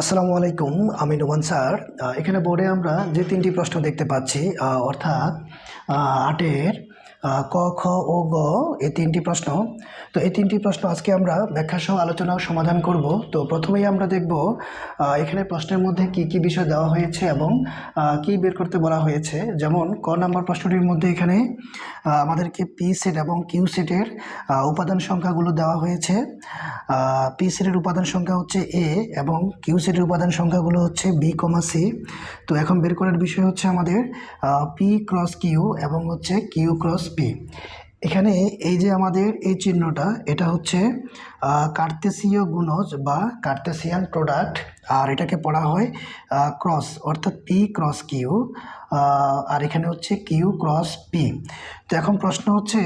আসসালামু আলাইকুম, আমি নোমান স্যার। এখানে বোর্ডে আমরা যে তিনটি প্রশ্ন দেখতে পাচ্ছি অর্থাৎ আটের ক, খ ও গ এই তিনটি প্রশ্ন। তো এই তিনটি প্রশ্ন আজকে আমরা ব্যাখ্যা সহ আলোচনা ও সমাধান করব। তো প্রথমেই আমরা দেখব এখানে প্রশ্নের মধ্যে কি কি বিষয় দেওয়া হয়েছে এবং কি বের করতে বলা হয়েছে। যেমন, ক নাম্বার প্রশ্নটির মধ্যে এখানে আমাদেরকে পি সেট এবং কিউ সেটের উপাদান সংখ্যাগুলো দেওয়া হয়েছে। পি সেটের উপাদান সংখ্যা হচ্ছে এ এবং কিউ সেটের উপাদান সংখ্যাগুলো হচ্ছে বি কমা সি। তো এখন বের করার বিষয় হচ্ছে আমাদের পি ক্রস কিউ এবং হচ্ছে কিউ ক্রস পি এখানে এই যে আমাদের এই চিহ্নটা এটা হচ্ছে কার্তেসীয় গুণজ বা কার্তেসিয়ান প্রোডাক্ট আর এটাকে পড়া হয় ক্রস অর্থাৎ পি ক্রস কিউ আর এখানে হচ্ছে কিউ ক্রস পি তো এখন প্রশ্ন হচ্ছে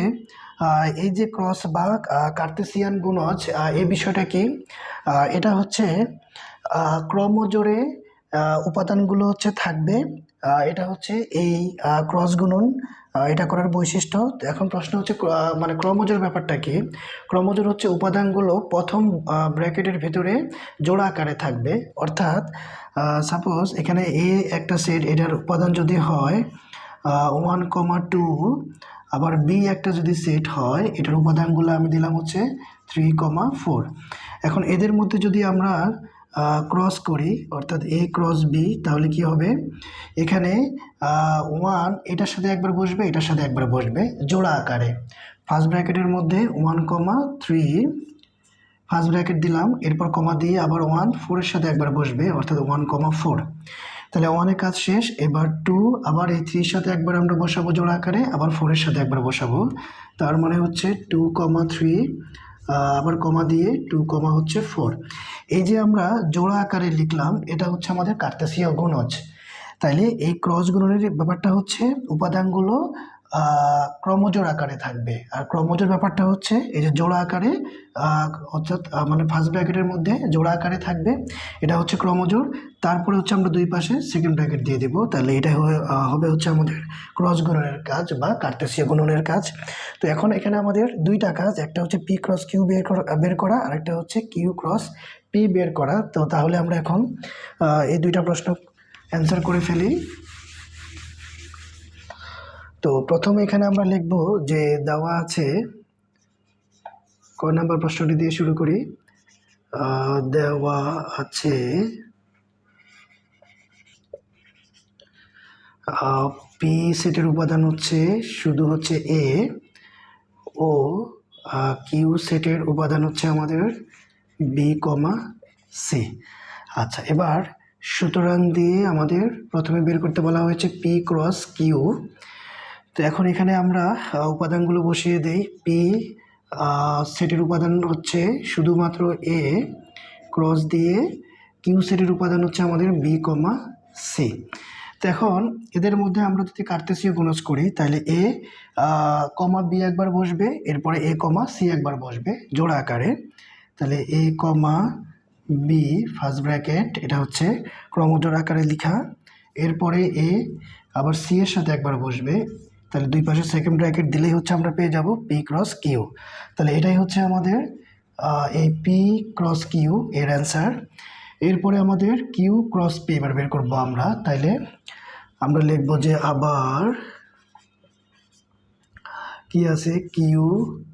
এই যে ক্রস বা কার্তেসিয়ান গুণজ এই বিষয়টা কি? এটা হচ্ছে আহ, ক্রমজোড়ে উপাদানগুলো হচ্ছে থাকবে এটা হচ্ছে এই ক্রস গুণন এটা করার বৈশিষ্ট্য, এখন প্রশ্ন হচ্ছে মানে ক্রমজোর ব্যাপারটা কি? ক্রমজোর হচ্ছে উপাদানগুলো প্রথম ব্র্যাকেটের ভিতরে জোড়া আকারে থাকবে। অর্থাৎ সাপোজ এখানে এ একটা সেট, এটার উপাদান যদি হয় ওয়ান কমা টু আবার বি একটা যদি সেট হয়, এটার উপাদানগুলো আমি দিলাম হচ্ছে থ্রি কমা ফোর এখন এদের মধ্যে যদি আমরা ক্রস করি, অর্থাৎ এ ক্রস বি তাহলে কি হবে? এখানে ওয়ান এটার সাথে একবার বসবে, এটার সাথে একবার বসবে, জোড়া আকারে। ফার্স্ট ব্র্যাকেটের মধ্যে one comma three first bracket দিলাম, এরপর কমা দিয়ে আবার ওয়ান ফোরের সাথে একবার বসবে, অর্থাৎ ওয়ান কমা ফোর তাহলে ওয়ানের কাজ শেষ, এবার টু আবার এই থ্রির সাথে একবার আমরা বসাবো জোড়া আকারে, আবার ফোরের সাথে একবার বসাবো। তার মানে হচ্ছে টু কমা থ্রি আবার কমা দিয়ে টু কমা হচ্ছে ফোর এই যে আমরা জোড়া আকারে লিখলাম, এটা হচ্ছে আমাদের কার্তেসীয় গুণজ। তাইলে এই ক্রস গুণনের ব্যাপারটা হচ্ছে উপাদানগুলো আহ, ক্রমজোড় আকারে থাকবে। আর ক্রমজোড় ব্যাপারটা হচ্ছে এই যে জোড়া আকারে অর্থাৎ মানে ফার্স্ট ব্র্যাকেটের মধ্যে জোড়া আকারে থাকবে। এটা হচ্ছে ক্রমজোড় তারপরে হচ্ছে আমরা দুই পাশে সেকেন্ড ব্র্যাকেট দিয়ে দিব। তাহলে এটা হবে হচ্ছে আমাদের ক্রস গুণনের কাজ বা কার্তেসীয় গুণনের কাজ। তো এখন এখানে আমাদের দুইটা কাজ একটা হচ্ছে পি ক্রস কিউ বের করা বের করা আর একটা হচ্ছে কিউ ক্রস পি বের করা। তো তাহলে আমরা এখন এই দুইটা প্রশ্ন অ্যান্সার করে ফেলি। তো প্রথমে এখানে আমরা লিখব যে দেওয়া আছে, ক নাম্বার প্রশ্নটি দিয়ে শুরু করি। দেওয়া আছে পি সেটের উপাদান হচ্ছে, শুধু হচ্ছে এ, ও কিউ সেটের উপাদান হচ্ছে আমাদের বি কমা সি। আচ্ছা এবার সুতরাং দিয়ে আমাদের প্রথমে বের করতে বলা হয়েছে পি ক্রস কিউ। তো এখন এখানে আমরা উপাদানগুলো বসিয়ে দেই। পি সেটের উপাদান হচ্ছে শুধুমাত্র এ ক্রস দিয়ে কিউ সেটের উপাদান হচ্ছে আমাদের বি কমা সি তো এখন এদের মধ্যে আমরা যদি কার্তেসীয় গুণজ করি, তাহলে এ কমা বি একবার বসবে, এরপরে এ কমা সি একবার বসবে, জোড়া আকারে। তাহলে A comma B first bracket এটা হচ্ছে ক্রমজোড় আকারে লিখা। এরপরে এ আবার সি এর সাথে একবার বসবে তাহলে দুই পাশে সেকেন্ড ব্র্যাকেট দিলেই হচ্ছে আমরা পেয়ে যাব পি ক্রস কিউ তাহলে এটাই হচ্ছে আমাদের এই পি ক্রস কিউ এর অ্যান্সার এরপরে আমাদের কিউ ক্রস পি এবার বের করব আমরা। তাইলে আমরা লিখব যে আবার কি আছে? কিউ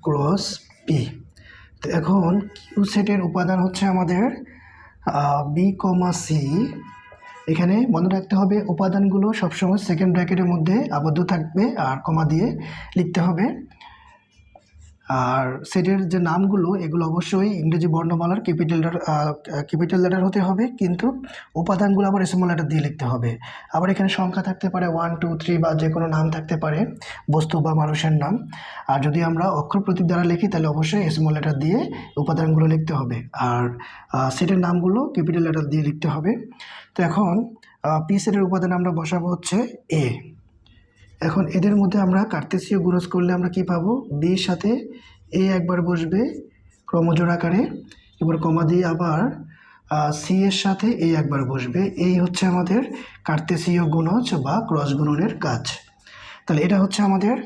ক্রস পি তো এখন কিউ সেটের উপাদান হচ্ছে আমাদের বি কমা সি এখানে মনে রাখতে হবে, উপাদানগুলো সবসময় সেকেন্ড ব্র্যাকেটের মধ্যে আবদ্ধ থাকবে আর কমা দিয়ে লিখতে হবে। আর সেটের যে নামগুলো, এগুলো অবশ্যই ইংরেজি বর্ণমালার ক্যাপিটাল ক্যাপিটাল লেটার হতে হবে, কিন্তু উপাদানগুলো আবার স্মল লেটার দিয়ে লিখতে হবে। আবার এখানে সংখ্যা থাকতে পারে ওয়ান টু থ্রি বা যে কোনো নাম থাকতে পারে, বস্তু বা মানুষের নাম। আর যদি আমরা অক্ষর প্রতীক দ্বারা লিখি, তাহলে অবশ্যই স্মল লেটার দিয়ে উপাদানগুলো লিখতে হবে। আর সেটের নামগুলো ক্যাপিটাল লেটার দিয়ে লিখতে হবে। তো এখন পি সেটের উপাদান আমরা বসাবো হচ্ছে এ এখন এদের মধ্যে আমরা কার্তেসীয় গুণজ করলে আমরা কি পাবো? বির সাথে এ একবার বসবে ক্রমজোড় আকারে। এবার কমা দিয়ে আবার সি এর সাথে এ একবার বসবে। এই হচ্ছে আমাদের কার্তেসীয় গুণজ বা ক্রস গুণনের কাজ। তাহলে এটা হচ্ছে আমাদের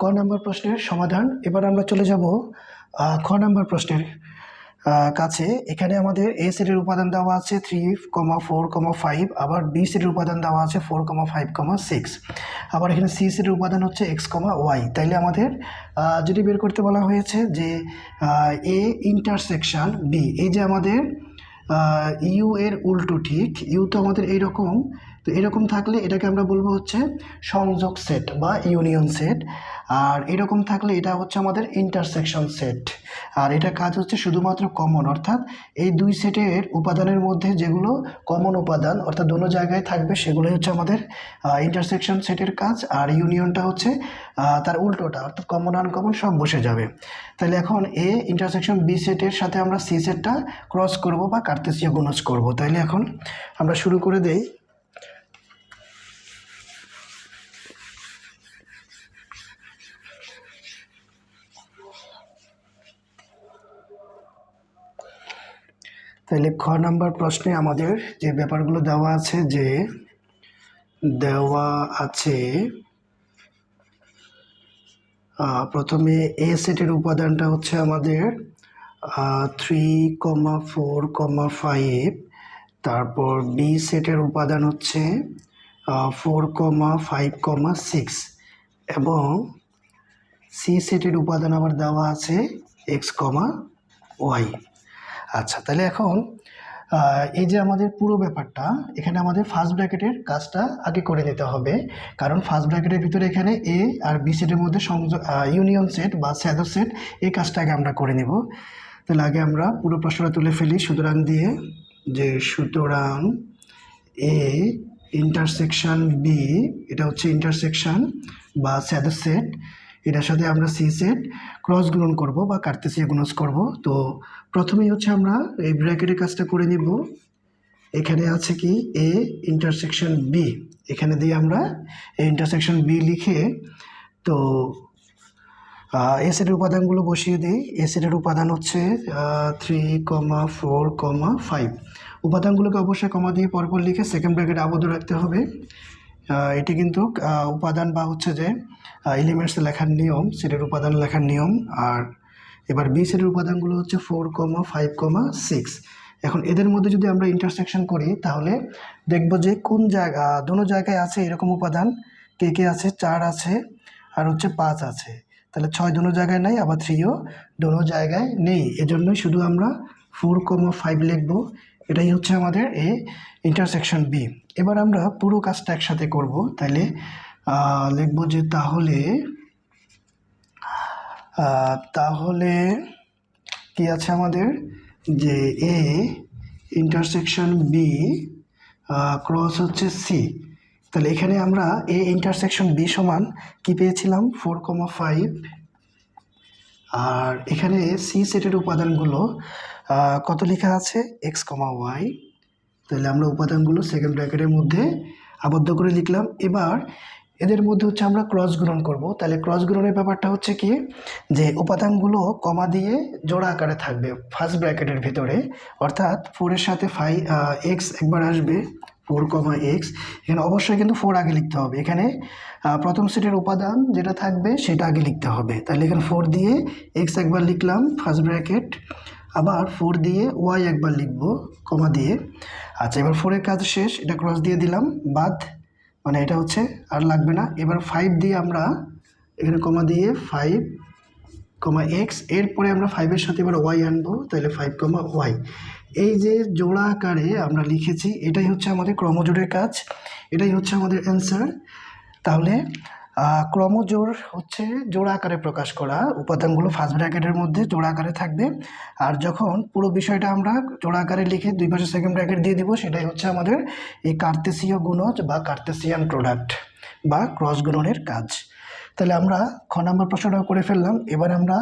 ক নম্বর প্রশ্নের সমাধান। এবার আমরা চলে যাব খ নম্বর প্রশ্নের। কাছে। এখানে আমাদের এ সেটের উপাদান দেওয়া আছে three comma four comma five আবার বি সেটের উপাদান দেওয়া আছে four comma five comma six আবার এখানে সি সেটের উপাদান হচ্ছে এক্স কমা ওয়াই তাইলে আমাদের যদি বের করতে বলা হয়েছে যে এ ইন্টারসেকশন বি এই যে আমাদের ইউ এর উল্টো ঠিক ইউ তো আমাদের এইরকম তো এরকম থাকলে এটাকে আমরা বলব হচ্ছে সংযোগ সেট বা ইউনিয়ন সেট আর এরকম থাকলে এটা হচ্ছে আমাদের ইন্টারসেকশন সেট আর এটা কাজ হচ্ছে শুধুমাত্র কমন অর্থাৎ এই দুই সেটের উপাদানের মধ্যে যেগুলো কমন উপাদান, অর্থাৎ দোনো জায়গায় থাকবে, সেগুলোই হচ্ছে আমাদের ইন্টারসেকশন সেটের কাজ। আর ইউনিয়নটা হচ্ছে তার উল্টোটা, অর্থাৎ কমন আনকমন সব বসে যাবে। তাহলে এখন এ ইন্টারসেকশন বি সেটের সাথে আমরা সি সেটটা ক্রস করব বা কার্তেসীয় গুণজ করব। তাইলে এখন আমরা শুরু করে দেই। তাহলে খ নাম্বার প্রশ্নে আমাদের যে ব্যাপারগুলো দেওয়া আছে যে দেওয়া আছে প্রথমে এ সেটের উপাদানটা হচ্ছে আমাদের three comma four comma five তারপর বি সেটের উপাদান হচ্ছে four comma five comma six এবং সি সেটের উপাদান আবার দেওয়া আছে এক্স কমা ওয়াই আচ্ছা তাহলে এখন এই যে আমাদের পুরো ব্যাপারটা, এখানে আমাদের ফার্স্ট ব্র্যাকেটের কাজটা আগে করে নিতে হবে। কারণ ফার্স্ট ব্র্যাকেটের ভিতরে এখানে এ আর বি সেটের মধ্যে সংযোগ ইউনিয়ন সেট বা স্যাদো সেট এই কাজটা আগে আমরা করে নেব। তাহলে আগে আমরা পুরো প্রশ্নটা তুলে ফেলি। সুতরাং দিয়ে যে সুতরাং এ ইন্টারসেকশন বি এটা হচ্ছে ইন্টারসেকশন বা স্যাদো সেট এটার সাথে আমরা সি সেট ক্রস গুণন করব বা কার্তেসিয়া গুণজ করব। তো প্রথমেই হচ্ছে আমরা এই ব্র্যাকেটের কাজটা করে নিব। এখানে আছে কি এ ইন্টারসেকশন বি এখানে দিয়ে আমরা ইন্টারসেকশন বি লিখে তো এ সেটের উপাদানগুলো বসিয়ে দিই। এ সেটের উপাদান হচ্ছে three comma four comma five উপাদানগুলোকে অবশ্যই কমা দিয়ে পরপর লিখে সেকেন্ড ব্র্যাকেট আবদ্ধ রাখতে হবে। এটি কিন্তু উপাদান বা হচ্ছে যে এলিমেন্টস লেখার নিয়ম সেটের উপাদান লেখার নিয়ম। আর এবার বি সেটের উপাদানগুলো হচ্ছে four comma five comma six এখন এদের মধ্যে যদি আমরা ইন্টারসেকশন করি তাহলে দেখব যে কোন জায়গা দোনো জায়গায় আছে এরকম উপাদান কে কে আছে? চার আছে আর হচ্ছে পাঁচ আছে। তাহলে ছয় দোনো জায়গায় নাই আবার থ্রিও দোনো জায়গায় নেই। এজন্যই শুধু আমরা ফোর কমা ফাইভ লিখব। এটাই হচ্ছে আমাদের এ ইন্টারসেকশন বি এবার আমরা পুরো কাজটা একসাথে করব। আহ, লিখব যে তাহলে তাহলে কি আছে আমাদের? যে এ ইন্টারসেকশন বি ক্রস হচ্ছে সি তাহলে এখানে আমরা এ ইন্টারসেকশন বি সমান কি পেয়েছিলাম? ফোর কমা ফাইভ আর এখানে সি সেটের উপাদানগুলো কত লেখা আছে? এক্স কমা ওয়াই তাহলে আমরা উপাদানগুলো সেকেন্ড ব্র্যাকেটের মধ্যে আবদ্ধ করে লিখলাম। এবার এদের মধ্যে হচ্ছে আমরা ক্রস গ্রহণ করব। তাহলে ক্রস গ্রহণের ব্যাপারটা হচ্ছে কি? যে উপাদানগুলো কমা দিয়ে জোড়া আকারে থাকবে ফার্স্ট ব্র্যাকেটের ভিতরে। অর্থাৎ ফোরের সাথে ফাইভ এক্স একবার আসবে ফোর কমা এক্স এখানে অবশ্যই কিন্তু ফোর আগে লিখতে হবে। এখানে প্রথম সেটের উপাদান যেটা থাকবে সেটা আগে লিখতে হবে। তাহলে এখানে ফোর দিয়ে এক্স একবার লিখলাম ফার্স্ট ব্র্যাকেট আবার ফোর দিয়ে ওয়াই একবার লিখব, কমা দিয়ে। আচ্ছা এবার ফোরের কাজ শেষ, এটা ক্রস দিয়ে দিলাম। বাদ মানে এটা হচ্ছে আর লাগবে না। এবার ফাইভ দিয়ে আমরা এখানে কমা দিয়ে ফাইভ কমা এক্স এরপরে আমরা ফাইভের সাথে এবার ওয়াই আনব, তাহলে ফাইভ কমা ওয়াই এই যে জোড়া আকারে আমরা লিখেছি, এটাই হচ্ছে আমাদের ক্রমজোড়ের কাজ, এটাই হচ্ছে আমাদের অ্যান্সার তাহলে আহ, ক্রমজোড় হচ্ছে জোড়া আকারে প্রকাশ করা। উপাদানগুলো ফার্স্ট ব্র্যাকেটের মধ্যে জোড়া আকারে থাকবে। আর যখন পুরো বিষয়টা আমরা জোড়া আকারে লিখে দুই পাশে সেকেন্ড ব্র্যাকেট দিয়ে দিব সেটাই হচ্ছে আমাদের এই কার্তেসীয় গুণজ বা কার্তেসিয়ান প্রোডাক্ট বা ক্রস গুণনের কাজ। তাহলে আমরা খ নম্বর প্রশ্নটা করে ফেললাম। এবার আমরা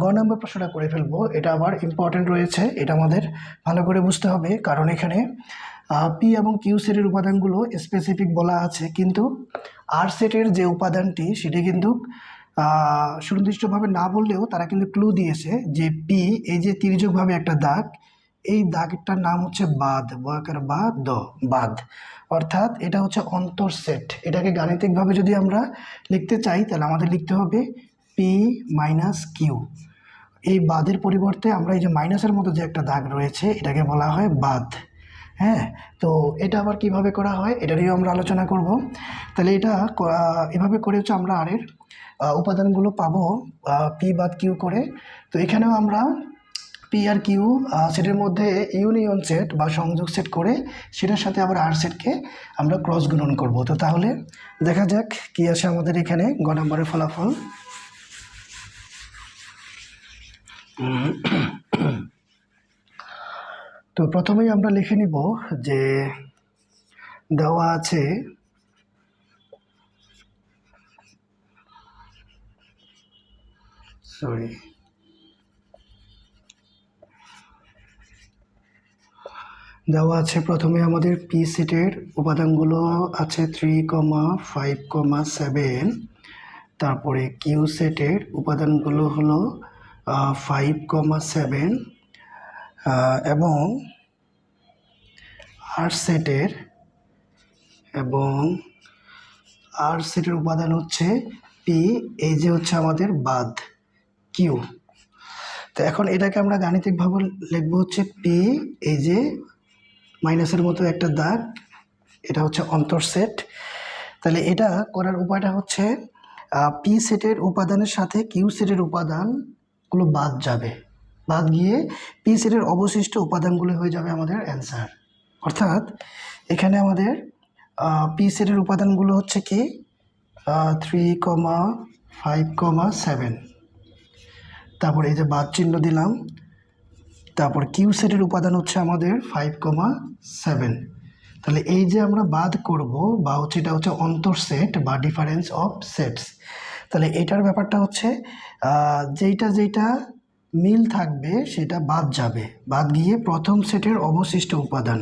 গ নম্বর প্রশ্নটা করে ফেলব। এটা আবার ইম্পর্টেন্ট রয়েছে। এটা আমাদের ভালো করে বুঝতে হবে। কারণ এখানে পি এবং কিউ সেটের উপাদানগুলো স্পেসিফিক বলা আছে, কিন্তু আর সেটের যে উপাদানটি, সেটি কিন্তু সুনির্দিষ্টভাবে না বললেও তারা কিন্তু ক্লু দিয়েছে যে পি এই যে তির্যকভাবে একটা দাগ, এই দাগটার নাম হচ্ছে বাদ বয়কার বা দ বাদ অর্থাৎ এটা হচ্ছে অন্তর সেট এটাকে গাণিতিকভাবে যদি আমরা লিখতে চাই, তাহলে আমাদের লিখতে হবে পি মাইনাস কিউ এই বাদের পরিবর্তে আমরা এই যে মাইনাসের মতো যে একটা দাগ রয়েছে, এটাকে বলা হয় বাদ হ্যাঁ তো এটা আবার কীভাবে করা হয় এটা নিয়েও আমরা আলোচনা করব। তাহলে এটা এভাবে করে হচ্ছে আমরা আরের উপাদানগুলো পাবো পি বাদ কিউ করে। তো এখানেও আমরা পি আর কিউ সেটের মধ্যে ইউনিয়ন সেট বা সংযোগ সেট করে সেটার সাথে আবার আর সেটকে আমরা ক্রস গুণন করব। তো তাহলে দেখা যাক কি আসে আমাদের এখানে গ নম্বরের ফলাফল। তো প্রথমেই আমরা লিখে নিব যে দেওয়া আছে সরি দেওয়া আছে প্রথমে আমাদের পি সেটের উপাদানগুলো আছে three comma five comma seven তারপরে কিউ সেটের উপাদানগুলো হলো ফাইভ কমা সেভেন এবং আর সেটের এবং আর সেটের উপাদান হচ্ছে পি এই যে হচ্ছে আমাদের বাদ কিউ তো এখন এটাকে আমরা গাণিতিকভাবে লিখব হচ্ছে পি এই যে মাইনাসের মতো একটা দাগ, এটা হচ্ছে অন্তর সেট তাহলে এটা করার উপায়টা হচ্ছে পি সেটের উপাদানের সাথে কিউ সেটের উপাদানগুলো বাদ যাবে। বাদ গিয়ে পি সেটের অবশিষ্ট উপাদানগুলো হয়ে যাবে আমাদের অ্যান্সার। অর্থাৎ এখানে আমাদের পি সেটের উপাদানগুলো হচ্ছে কি? Three comma five comma seven তারপরে এই যে বাদ চিহ্ন দিলাম। তারপর কিউ সেটের উপাদান হচ্ছে আমাদের ফাইভ কমা সেভেন তাহলে এই যে আমরা বাদ করব বা হচ্ছে এটা হচ্ছে অন্তর সেট বা ডিফারেন্স অফ সেটস তাহলে এটার ব্যাপারটা হচ্ছে যেইটা যেইটা মিল থাকবে, সেটা বাদ যাবে। বাদ গিয়ে প্রথম সেটের অবশিষ্ট উপাদান।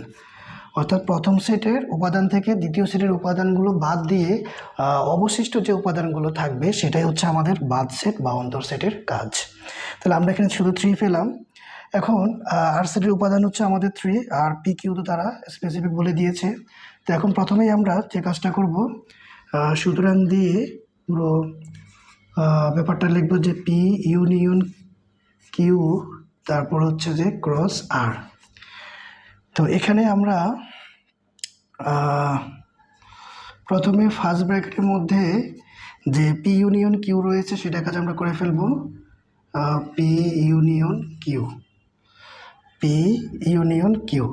অর্থাৎ প্রথম সেটের উপাদান থেকে দ্বিতীয় সেটের উপাদানগুলো বাদ দিয়ে অবশিষ্ট যে উপাদানগুলো থাকবে, সেটাই হচ্ছে আমাদের বাদ সেট বা অন্তর সেটের কাজ। তাহলে আমরা এখানে শুধু থ্রি পেলাম। এখন আর সেটের উপাদান হচ্ছে আমাদের থ্রি আর পি কিউ তো তারা স্পেসিফিক বলে দিয়েছে। তো এখন প্রথমেই আমরা যে কাজটা করব সুতরাং দিয়ে পুরো ব্যাপারটা লিখব যে পি ইউনিয়ন কিউ, তারপর হচ্ছে যে ক্রস আর। তো এখানে আমরা প্রথমে ফার্স্ট ব্র্যাকেটের মধ্যে যে পি ইউনিয়ন কিউ রয়েছে সেটা কাজ আমরা করে ফেলব। P union Q P union Q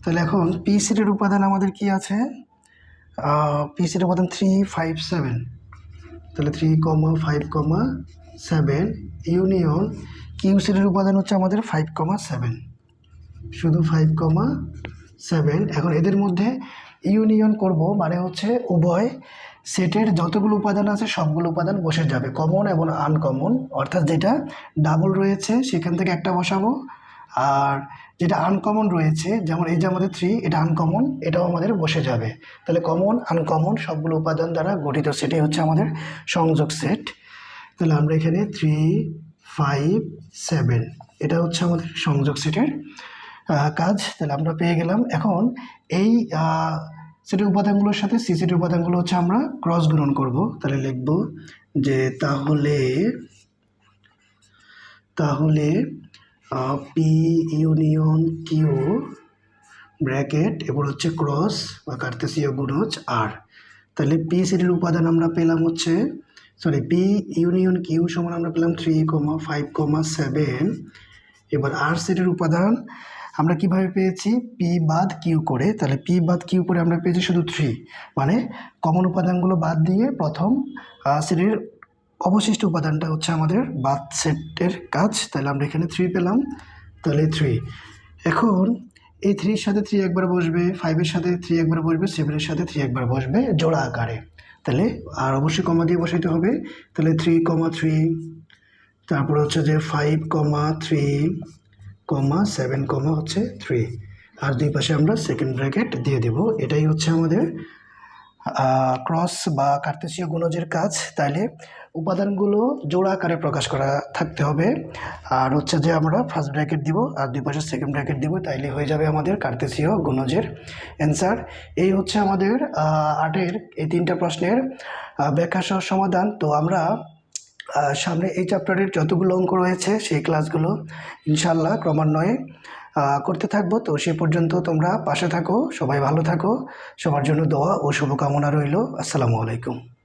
তাহলে এখন পি সিটের উপাদান আমাদের কি আছে? পি সিটের উপাদান থ্রি ফাইভ সেভেন তাহলে three comma five comma seven union Q সিটের উপাদান হচ্ছে আমাদের ফাইভ কমা সেভেন শুধু ফাইভ কমা সেভেন এখন এদের মধ্যে ইউনিয়ন করব মানে হচ্ছে উভয় সেটের যতগুলো উপাদান আছে সবগুলো উপাদান বসে যাবে কমন এবং আনকমন অর্থাৎ যেটা ডাবল রয়েছে সেখান থেকে একটা বসাবো, আর যেটা আনকমন রয়েছে, যেমন এই যে আমাদের থ্রি এটা আনকমন এটাও আমাদের বসে যাবে। তাহলে কমন আনকমন সবগুলো উপাদান দ্বারা গঠিত সেটাই হচ্ছে আমাদের সংযোগ সেট তাহলে আমরা এখানে থ্রি ফাইভ সেভেন এটা হচ্ছে আমাদের সংযোগ সেটের কাজ। তাহলে আমরা পেয়ে গেলাম। এখন এই সেটের উপাদানগুলোর সাথে সি সেটের উপাদানগুলো হচ্ছে আমরা ক্রস গ্রহণ করব। তাহলে লিখব যে তাহলে তাহলে পি ইউনিয়ন কিউ ব্র্যাকেট এবার হচ্ছে ক্রস বা কার্তেসীয় গুণজ আর তাহলে পি সেটের উপাদান আমরা পেলাম হচ্ছে সরি পি ইউনিয়ন কিউ সমান আমরা পেলাম three comma five comma seven এবার আর সেটের উপাদান আমরা কীভাবে পেয়েছি? পি বাদ কিউ করে। তাহলে পি বাদ কিউ করে আমরা পেয়েছি শুধু থ্রি মানে কমন উপাদানগুলো বাদ দিয়ে প্রথম সেটের অবশিষ্ট উপাদানটা হচ্ছে আমাদের বাদ সেটের কাজ। তাহলে আমরা এখানে থ্রি পেলাম। তাহলে থ্রি এখন এই থ্রির সাথে থ্রি একবার বসবে ফাইভের সাথে থ্রি একবার বসবে সেভেনের সাথে থ্রি একবার বসবে, জোড়া আকারে। তাহলে আর অবশ্যই কমা দিয়ে বসাইতে হবে। তাহলে থ্রি কমা থ্রি তারপর হচ্ছে যে five comma three comma seven comma হচ্ছে থ্রি আর দুই পাশে আমরা সেকেন্ড ব্র্যাকেট দিয়ে দেব। এটাই হচ্ছে আমাদের ক্রস বা কার্তেসীয় গুণজের কাজ। তাইলে উপাদানগুলো জোড়া আকারে প্রকাশ করা থাকতে হবে। আর হচ্ছে যে আমরা ফার্স্ট ব্র্যাকেট দিব আর দুই পাশে সেকেন্ড ব্র্যাকেট দিব তাইলে হয়ে যাবে আমাদের কার্তেসীয় গুণজের অ্যান্সার এই হচ্ছে আমাদের আটের এই তিনটা প্রশ্নের আহ, ব্যাখ্যা সহ সমাধান। তো আমরা সামনে এই চ্যাপ্টারের যতগুলো অঙ্ক রয়েছে সেই ক্লাসগুলো ইনশাল্লাহ ক্রমান্বয়ে করতে থাকব। তো সে পর্যন্ত তোমরা পাশে থাকো সবাই ভালো থাকো। সবার জন্য দোয়া ও শুভকামনা রইল। আসসালামু আলাইকুম।